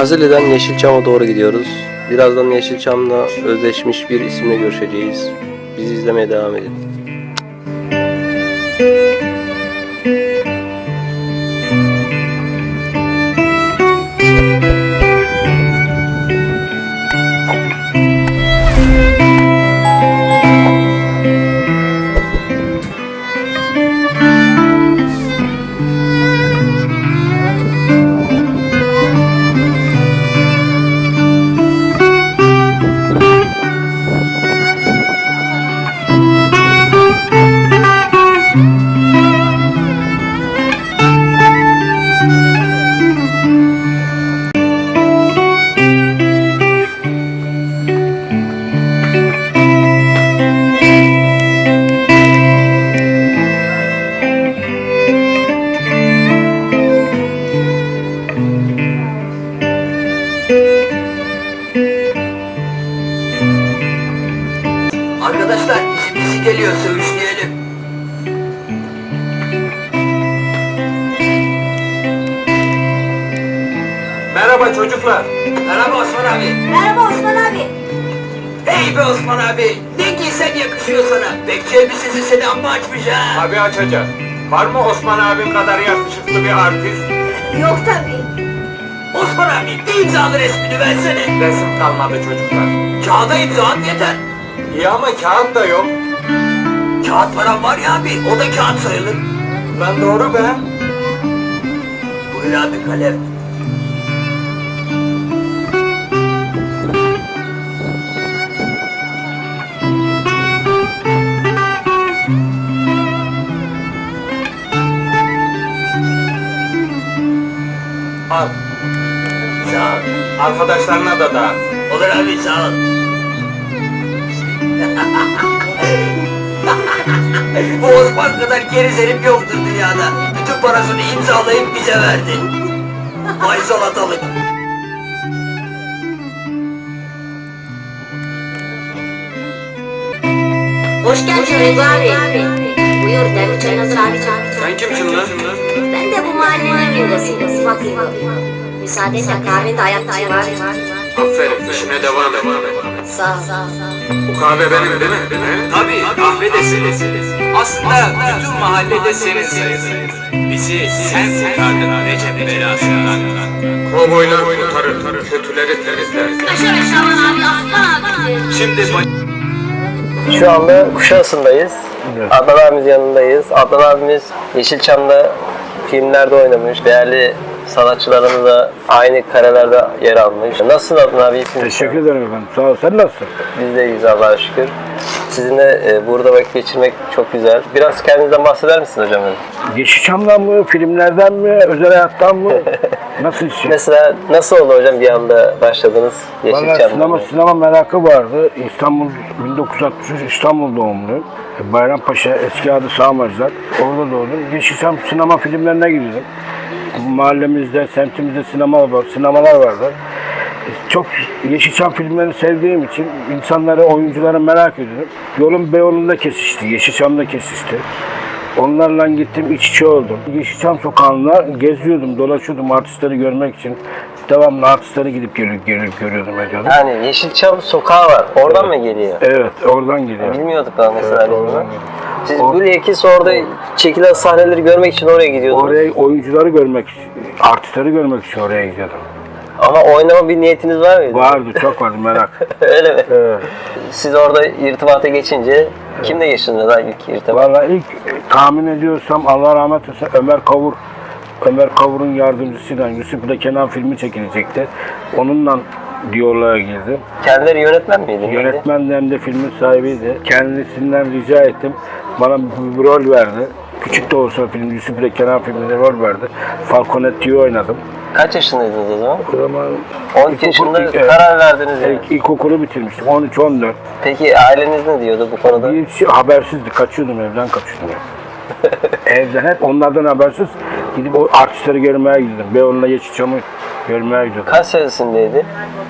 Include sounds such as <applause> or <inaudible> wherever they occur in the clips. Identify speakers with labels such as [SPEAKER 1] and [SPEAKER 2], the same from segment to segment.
[SPEAKER 1] Nazilli'den Yeşilçam'a doğru gidiyoruz. Birazdan Yeşilçam'la özleşmiş bir isimle görüşeceğiz. Bizi izlemeye devam edin.
[SPEAKER 2] Arkadaşlar bizi bizi geliyor sövüşleyelim.
[SPEAKER 3] Merhaba çocuklar.
[SPEAKER 2] Merhaba Osman abi.
[SPEAKER 4] Merhaba Osman abi.
[SPEAKER 2] Hey be Osman abi. Ne giysen yakışıyor sana. Bekçi elbisesi seni amma açmış ha.
[SPEAKER 3] Abi açacak. Var mı Osman abim kadar yakışıklı bir artist?
[SPEAKER 4] Yok tabii.
[SPEAKER 2] Osman abi bir imzalı resmini versene.
[SPEAKER 3] Resim kalmadı çocuklar.
[SPEAKER 2] Kağıda imza at yeter.
[SPEAKER 3] İyi ama kağıt da yok.
[SPEAKER 2] Kağıt param var ya abi. O da kağıt sayılır.
[SPEAKER 3] Lan doğru be.
[SPEAKER 2] Buyur abi kalem.
[SPEAKER 3] Al.
[SPEAKER 2] Sağ ol.
[SPEAKER 3] Arkadaşlarına da dağıt.
[SPEAKER 2] Olur abi sağ ol. Bu Osman kadar gerizelim yoktur dünyada. Bütün parasını imzalayıp bize verdi. Vay salatalık.
[SPEAKER 4] Hoş geldin Reza abi. Buyur demli çayın hazır abi.
[SPEAKER 3] Sen kimsin lan?
[SPEAKER 4] Ben de bu mahallenin. Sıfat gibi. Müsaadenle kahvede ayakta var.
[SPEAKER 3] Aferin işine devam et.
[SPEAKER 4] Sağ ol. Sağ ol.
[SPEAKER 3] Bu kahve benim değil mi? He?
[SPEAKER 5] Tabii kahve de senin. Aslında bütün mahallede senin sayılır. Bizi sen kurtardın Recep belasından.
[SPEAKER 3] Kovboylar kurtarır, kötüleri temizler.
[SPEAKER 4] Yaşa be Şaban abi aslan abi.
[SPEAKER 5] Şimdi
[SPEAKER 1] Şu anda Kuşadası'ndayız. Adnan abimiz yanındayız. Adnan abimiz Yeşilçam'da filmlerde oynamış. Değerli sanatçılarımız da aynı karelerde yer almış. Nasılsın Adnan abi? İyisin
[SPEAKER 6] Teşekkür ederim efendim. Sağ ol. Sen nasılsın?
[SPEAKER 1] Biz de iyiyiz Allah'a şükür. Sizinle e, burada vakit geçirmek çok güzel. Biraz kendinizden bahseder misiniz hocam?
[SPEAKER 6] Yeşilçam'dan mı, filmlerden mi, özel hayattan mı? <laughs> Nasıl iş?
[SPEAKER 1] Mesela nasıl oldu hocam bir anda başladınız
[SPEAKER 6] Valla
[SPEAKER 1] Yeşilçam'da?
[SPEAKER 6] sinema, sinema merakı vardı. İstanbul 1963 İstanbul doğumlu. Bayrampaşa eski adı Sağmacılar. Orada doğdum. Yeşilçam sinema filmlerine gidiyordum. Mahallemizde, semtimizde sinema var, sinemalar vardı. Çok Yeşilçam filmlerini sevdiğim için insanları, oyuncuları merak ediyordum. Yolum Beyoğlu'nda kesişti, Yeşilçam'da kesişti. Onlarla gittim, iç içe oldum. Yeşilçam sokağında geziyordum, dolaşıyordum artistleri görmek için. Devamlı artistleri gidip gelip, gelip görüyordum, ediyordum.
[SPEAKER 1] Yani Yeşilçam sokağı var. Oradan mı geliyor?
[SPEAKER 6] Evet, oradan geliyor.
[SPEAKER 1] Bilmiyorduk daha mesela
[SPEAKER 6] Evet, oradan geliyor.
[SPEAKER 1] Siz
[SPEAKER 6] O-
[SPEAKER 1] bilakis orada çekilen sahneleri görmek için oraya gidiyordunuz.
[SPEAKER 6] Oraya oyuncuları görmek, artistleri görmek için oraya gidiyordum.
[SPEAKER 1] Ama oynama bir niyetiniz var mıydı?
[SPEAKER 6] Vardı, çok vardı merak. <laughs>
[SPEAKER 1] Öyle mi?
[SPEAKER 6] Evet.
[SPEAKER 1] Siz orada irtibata geçince kimle geçtiniz daha ilk irtibat?
[SPEAKER 6] Vallahi ilk e, tahmin ediyorsam Allah rahmet eylesin Ömer Kavur Ömer Kavur'un yardımcısıyla Yusuf ile Kenan filmi çekilecekti. Onunla diyaloğa girdim.
[SPEAKER 1] Kendileri yönetmen miydi?
[SPEAKER 6] Yönetmenden de filmin sahibiydi. Kendisinden rica ettim. Bana bir rol verdi. Küçük de olsa film Yusuf ile Kenan filminde rol verdi. Falconetti'yi oynadım.
[SPEAKER 1] Kaç yaşındaydınız o zaman?
[SPEAKER 6] O zaman
[SPEAKER 1] 12 yaşında
[SPEAKER 6] evet.
[SPEAKER 1] karar verdiniz yani.
[SPEAKER 6] ilk, ilkokulu bitirmiştim. 13-14.
[SPEAKER 1] Peki aileniz ne diyordu bu konuda?
[SPEAKER 6] Bir şey habersizdi. Kaçıyordum evden kaçıyordum. <laughs> evden hep onlardan habersiz gidip o artistleri görmeye gidiyordum. Beyoğlu'na Yeşilçam'ı görmeye gidiyordum.
[SPEAKER 1] Kaç senesindeydi?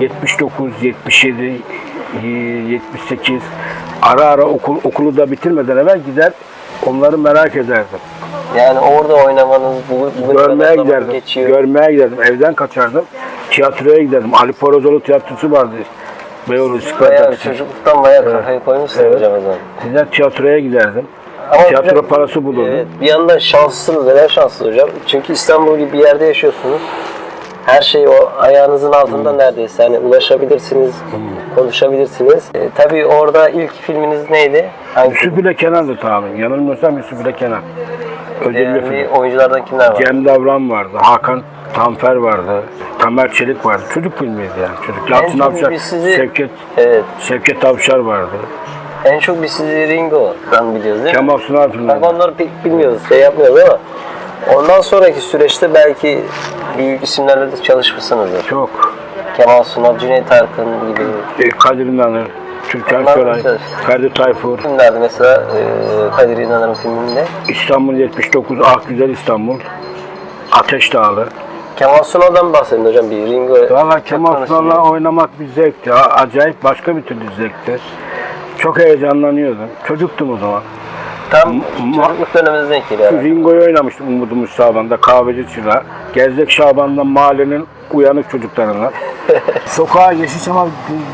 [SPEAKER 6] 79, 77, 78 ara ara okul, okulu da bitirmeden evvel gider onları merak ederdim.
[SPEAKER 1] Yani orada oynamanız bu, bugün
[SPEAKER 6] Görmeye
[SPEAKER 1] kadar zaman
[SPEAKER 6] giderdim.
[SPEAKER 1] geçiyor.
[SPEAKER 6] Görmeye giderdim. Evden kaçardım. tiyatroya giderdim. Ali Porozoğlu tiyatrosu vardı. Beyoğlu İstiklal
[SPEAKER 1] Bayağı çocukluktan bayağı kafayı koymuşsun
[SPEAKER 6] Evet.
[SPEAKER 1] hocam o zaman.
[SPEAKER 6] Sizden tiyatroya giderdim.
[SPEAKER 1] Ama
[SPEAKER 6] Tiyatro
[SPEAKER 1] hocam,
[SPEAKER 6] parası bulurdum.
[SPEAKER 1] Evet, bir yandan şanslısınız. Neden şanslı hocam? Çünkü İstanbul gibi bir yerde yaşıyorsunuz. Her şey o ayağınızın altında
[SPEAKER 6] Hmm.
[SPEAKER 1] neredeyse. Hani ulaşabilirsiniz, konuşabilirsiniz. E, tabii orada ilk filminiz neydi? Hangi
[SPEAKER 6] Yusuf ile Kenan'dı tahmin. Yanılmıyorsam Yusuf ile Kenan. Ödüllü
[SPEAKER 1] Değerli
[SPEAKER 6] film.
[SPEAKER 1] oyunculardan kimler var?
[SPEAKER 6] Cem Davran vardı. Hakan Tanfer vardı. Tamer Çelik vardı. Çocuk filmiydi yani. Çocuk.
[SPEAKER 1] Çok
[SPEAKER 6] Avşar,
[SPEAKER 1] sizi-
[SPEAKER 6] Şevket,
[SPEAKER 1] Evet.
[SPEAKER 6] Şevket Avşar vardı.
[SPEAKER 1] En çok biz sizi Ringo'dan biliyoruz değil mi?
[SPEAKER 6] Kemal Sunal filmleri.
[SPEAKER 1] Bak onları pek bilmiyoruz, şey yapmıyoruz ama ondan sonraki süreçte belki büyük isimlerle de çalışmışsınızdır.
[SPEAKER 6] Çok.
[SPEAKER 1] Kemal Sunal, Cüneyt Arkın gibi
[SPEAKER 6] E, Kadir İnanır, Türkan
[SPEAKER 1] Onlar
[SPEAKER 6] Şoray,
[SPEAKER 1] güzel.
[SPEAKER 6] Ferdi Tayfur,
[SPEAKER 1] filmlerde mesela e, Kadir İnanır'ın filminde.
[SPEAKER 6] İstanbul 79, Ah Güzel İstanbul, Ateş Dağlı.
[SPEAKER 1] Kemal Sunal'dan bahsedin hocam bir Ringo.
[SPEAKER 6] Valla Kemal. Sunal'la oynamak bir zevkti. A- Acayip başka bir türlü zevkti. Çok heyecanlanıyordum. Çocuktum o zaman.
[SPEAKER 1] Tam çocukluk dönemimizde denk geliyor. yani.
[SPEAKER 6] Ringo'yu oynamıştım Umudumuz Şaban'da, Kahveci Çırağı. Gerzek Şaban'da mahallenin uyanık çocuklarına. <laughs> Sokağa Yeşilçam'a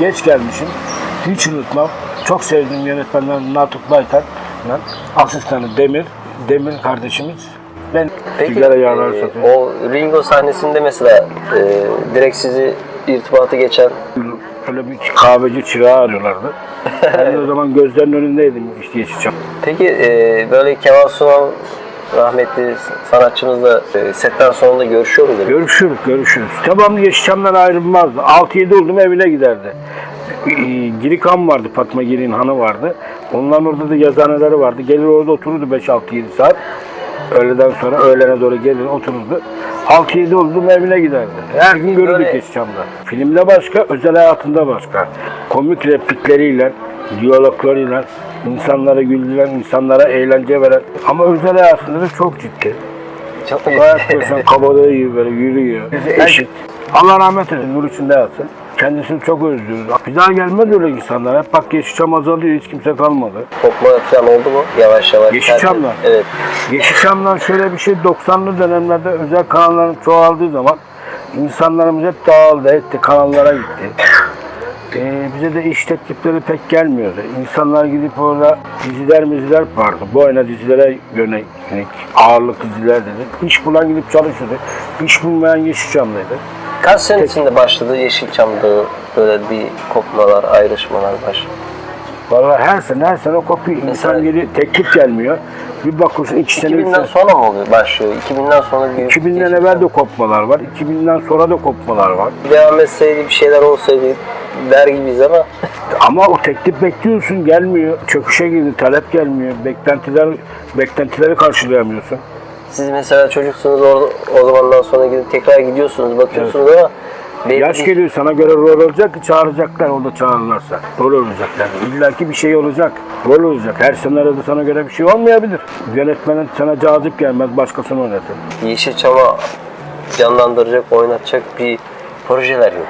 [SPEAKER 6] geç gelmişim. Hiç unutmam. Çok sevdiğim yönetmenler Natuk Baytar. Ben asistanı Demir. Demir kardeşimiz. Ben
[SPEAKER 1] Peki
[SPEAKER 6] sigara yağları
[SPEAKER 1] e,
[SPEAKER 6] satıyorum.
[SPEAKER 1] o Ringo sahnesinde mesela e, direkt sizi irtibatı geçen
[SPEAKER 6] Öyle bir kahveci çırağı arıyorlardı. ben de o zaman gözlerinin önündeydim işte Yeşilçam.
[SPEAKER 1] Peki e, böyle Kemal Sunal rahmetli sanatçımızla e, setten sonunda görüşüyor muydunuz?
[SPEAKER 6] Görüşürüz, görüşürüz. Devamlı Yeşilçam'dan ayrılmazdı. 6-7 oldum evine giderdi. Ee, Girikan vardı, Fatma Girik'in hanı vardı. Onların orada da yazıhaneleri vardı. Gelir orada otururdu 5-6-7 saat. Öğleden sonra öğlene doğru gelir otururdu. 6-7 oldum evine giderdi. Her gün görürdük
[SPEAKER 1] Böyle-
[SPEAKER 6] Yeşilçam'da. Filmde başka, özel hayatında başka. Komik replikleriyle, diyaloglarıyla insanlara güldüren, insanlara eğlence veren ama özel hayatında da çok ciddi.
[SPEAKER 1] Çok
[SPEAKER 6] Gayet böyle kabadayı gibi böyle yürüyor. Eşit. Allah rahmet eylesin, nur içinde yatsın. Kendisini çok özlüyoruz. Bir daha gelmez öyle insanlar. Hep bak Yeşilçam azalıyor, hiç kimse kalmadı.
[SPEAKER 1] kopma falan oldu mu? Yavaş yavaş.
[SPEAKER 6] Yeşilçam'la?
[SPEAKER 1] Evet.
[SPEAKER 6] Yeşilçam'dan şöyle bir şey 90'lı dönemlerde özel kanalların çoğaldığı zaman insanlarımız hep dağıldı, etti, kanallara gitti. Ee, bize de iş teklifleri pek gelmiyordu. İnsanlar gidip orada diziler miziler vardı. Bu oyuna dizilere yönelik ağırlık diziler dedi. İş bulan gidip çalışıyordu. İş bulmayan Yeşilçam'daydı.
[SPEAKER 1] Kaç sene içinde başladı Yeşilçam'da böyle bir kopmalar, ayrışmalar başladı?
[SPEAKER 6] Vallahi her sene her sene kopuyor. İnsan
[SPEAKER 1] Mesela-
[SPEAKER 6] geliyor, teklif gelmiyor. Bir bakıyorsun iki sene, üç
[SPEAKER 1] 2000'den
[SPEAKER 6] sene.
[SPEAKER 1] sonra mı oluyor, başlıyor? 2000'den sonra büyük
[SPEAKER 6] 2000'den
[SPEAKER 1] Yeşilçam.
[SPEAKER 6] evvel de kopmalar var. 2000'den sonra da kopmalar var.
[SPEAKER 1] Devam etseydi, bir şeyler olsaydı der gibiyiz ama <laughs>
[SPEAKER 6] Ama o teklif bekliyorsun gelmiyor. Çöküşe girdi, talep gelmiyor. Beklentiler beklentileri karşılayamıyorsun.
[SPEAKER 1] siz mesela çocuksunuz orada, o zamandan sonra gidip tekrar gidiyorsunuz, bakıyorsunuz ama belli
[SPEAKER 6] Yaş geliyor sana göre rol olacak ki çağıracaklar orada çağırırlarsa. Rol olacak yani. İlla ki bir şey olacak. Rol olacak. Her senaryoda sana göre bir şey olmayabilir. Yönetmenin sana cazip gelmez başkasını oynatır.
[SPEAKER 1] Yeşilçam'a canlandıracak, oynatacak bir projeler yok.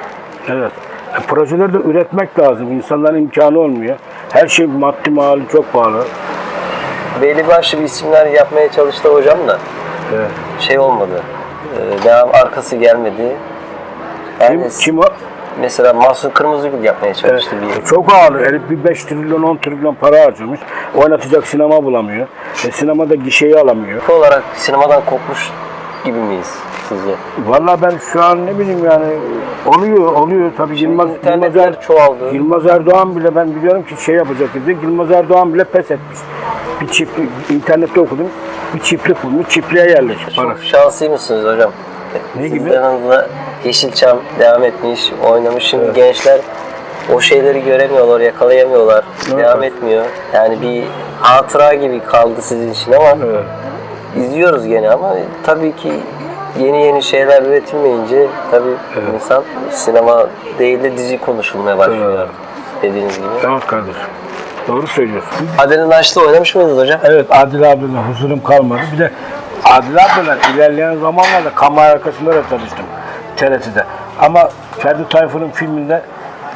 [SPEAKER 6] Evet. E, projeleri de üretmek lazım. İnsanların imkanı olmuyor. Her şey maddi mali çok pahalı.
[SPEAKER 1] Belli başlı bir isimler yapmaya çalıştı hocam da
[SPEAKER 6] Evet.
[SPEAKER 1] şey olmadı. Ee, devam arkası gelmedi.
[SPEAKER 6] Kim, kim o?
[SPEAKER 1] mesela Mahsun Kırmızıgül yapmaya çalıştı bir.
[SPEAKER 6] Çok ağır. Herif bir 5 trilyon 10 trilyon para harcamış. Oynatacak sinema bulamıyor. E, sinemada gişeyi alamıyor.
[SPEAKER 1] Ülke olarak sinemadan kopmuş gibi miyiz sizce?
[SPEAKER 6] Vallahi ben şu an ne bileyim yani oluyor oluyor tabii Yılmaz, Yılmaz, Er-
[SPEAKER 1] İnternetler çoğaldı.
[SPEAKER 6] Yılmaz Erdoğan bile ben biliyorum ki şey yapacak dedi. Yılmaz Erdoğan bile pes etmiş. Bir çiftlik internette okudum. Bir çiftlik bulmuş. Çiftliğe yerleşmiş. Para.
[SPEAKER 1] Çok şanslı mısınız hocam?
[SPEAKER 6] Ne gibi?
[SPEAKER 1] Sizden Yeşilçam devam etmiş, oynamış. Şimdi
[SPEAKER 6] Evet.
[SPEAKER 1] gençler o şeyleri göremiyorlar, yakalayamıyorlar.
[SPEAKER 6] Evet.
[SPEAKER 1] Devam etmiyor. Yani bir hatıra gibi kaldı sizin için ama
[SPEAKER 6] Evet.
[SPEAKER 1] izliyoruz gene ama tabii ki yeni yeni şeyler üretilmeyince tabii insan sinema değil de dizi konuşulmaya başlıyor
[SPEAKER 6] Evet.
[SPEAKER 1] dediğiniz gibi.
[SPEAKER 6] Evet kardeşim. Doğru söylüyorsun.
[SPEAKER 1] Adile Naş'ta oynamış mıydınız hocam?
[SPEAKER 6] Evet Adil abiyle huzurum kalmadı. Bir de Adil abiyle ilerleyen zamanlarda kamera arkasında da tanıştım TRT'de. Ama Ferdi Tayfur'un filminde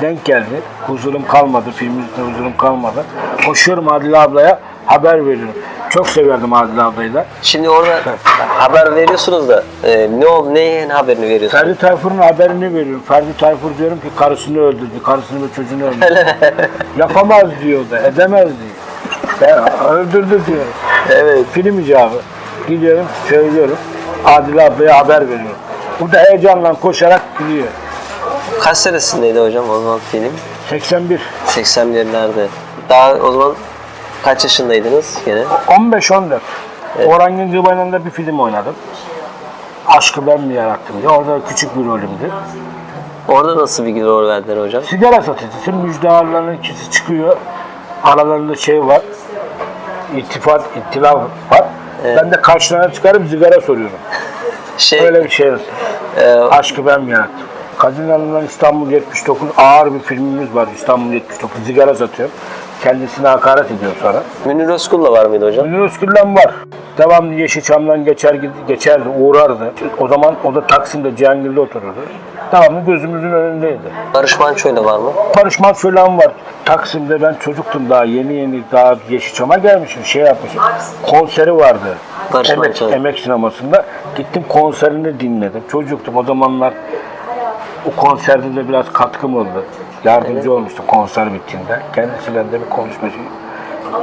[SPEAKER 6] denk geldi. Huzurum kalmadı, filmimizde huzurum kalmadı. Koşuyorum Adile ablaya, haber veriyorum. Çok severdim Adile ablayı da.
[SPEAKER 1] Şimdi orada <laughs> haber veriyorsunuz da e, ne oldu, neyin haberini veriyorsunuz?
[SPEAKER 6] Ferdi Tayfur'un haberini veriyorum. Ferdi Tayfur diyorum ki karısını öldürdü, karısını ve çocuğunu öldürdü. <laughs> Yapamaz diyor da, edemez diyor. Ben öldürdü diyor.
[SPEAKER 1] Evet.
[SPEAKER 6] Film icabı. Gidiyorum, söylüyorum. Adile ablaya haber veriyorum. Bu da heyecanla koşarak gidiyor.
[SPEAKER 1] Kaç senesindeydi hocam o zaman film?
[SPEAKER 6] 81.
[SPEAKER 1] 80'lerde. Daha o zaman kaç yaşındaydınız gene?
[SPEAKER 6] 15-14. Orhan Gencebay'la da bir film oynadım. Aşkı ben mi yarattım diye. Orada küçük bir rolümdü.
[SPEAKER 1] Orada nasıl bir rol verdiler hocam?
[SPEAKER 6] Sigara satıcısı. Müjdeharların ikisi çıkıyor. Aralarında şey var. İttifak, ittilaf var. Ben de karşılarına çıkarıp sigara soruyorum.
[SPEAKER 1] Şey,
[SPEAKER 6] Öyle bir şey.
[SPEAKER 1] e,
[SPEAKER 6] Aşkı ben mi yarattım? Kadın Hanım'dan İstanbul 79 ağır bir filmimiz var. İstanbul 79 sigara satıyor. Kendisine hakaret ediyor sonra.
[SPEAKER 1] Münir Özkul'la var mıydı hocam?
[SPEAKER 6] Münir Özgür'den var. Devamlı Yeşilçam'dan geçer geçerdi, uğrardı. O zaman o da Taksim'de Cihangir'de otururdu. Devamlı gözümüzün önündeydi.
[SPEAKER 1] Barış Manço'yla var mı?
[SPEAKER 6] Barış Manço'lan var. Taksim'de ben çocuktum daha yeni yeni daha Yeşilçam'a gelmişim şey yapmışım. Konseri vardı.
[SPEAKER 1] Barış
[SPEAKER 6] Emek,
[SPEAKER 1] Manço.
[SPEAKER 6] Emek sinemasında. Gittim konserini dinledim. Çocuktum o zamanlar. O konserde de biraz katkım oldu. Yardımcı olmuştum konser bittiğinde. Kendisiyle de bir konuşmacı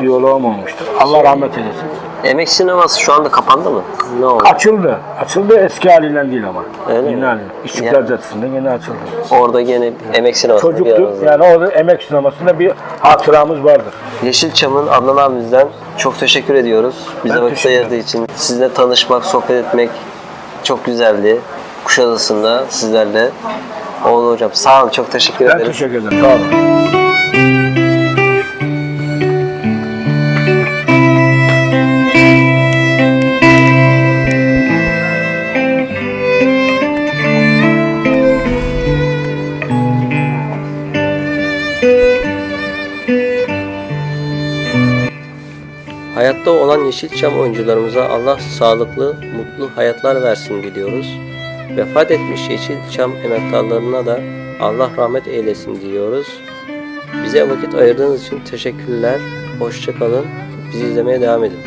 [SPEAKER 6] diyaloğum olmuştu. Allah rahmet eylesin.
[SPEAKER 1] Emek sineması şu anda kapandı mı? Ne oldu?
[SPEAKER 6] Açıldı. Açıldı eski haliyle değil ama.
[SPEAKER 1] Öyle
[SPEAKER 6] yeni
[SPEAKER 1] mi?
[SPEAKER 6] haliyle. İstiklal Caddesi'nde yeni açıldı.
[SPEAKER 1] Orada gene emek sineması
[SPEAKER 6] Çocuktuk. Yani orada emek sinemasında bir hatıramız vardır.
[SPEAKER 1] Yeşilçam'ın Adnan abimizden çok teşekkür ediyoruz. Bize
[SPEAKER 6] Ben
[SPEAKER 1] vakit ayırdığı için. Sizle tanışmak, sohbet etmek çok güzeldi. Kuşadası'nda sizlerle. Oğlu hocam sağ olun çok teşekkür
[SPEAKER 6] Ben
[SPEAKER 1] ederim.
[SPEAKER 6] teşekkür ederim. Sağ olun.
[SPEAKER 1] Hayatta olan Yeşilçam oyuncularımıza Allah sağlıklı, mutlu hayatlar versin diliyoruz. Vefat etmiş Yeşilçam emektarlarına da Allah rahmet eylesin diliyoruz. Bize vakit ayırdığınız için teşekkürler. Hoşçakalın. Bizi izlemeye devam edin.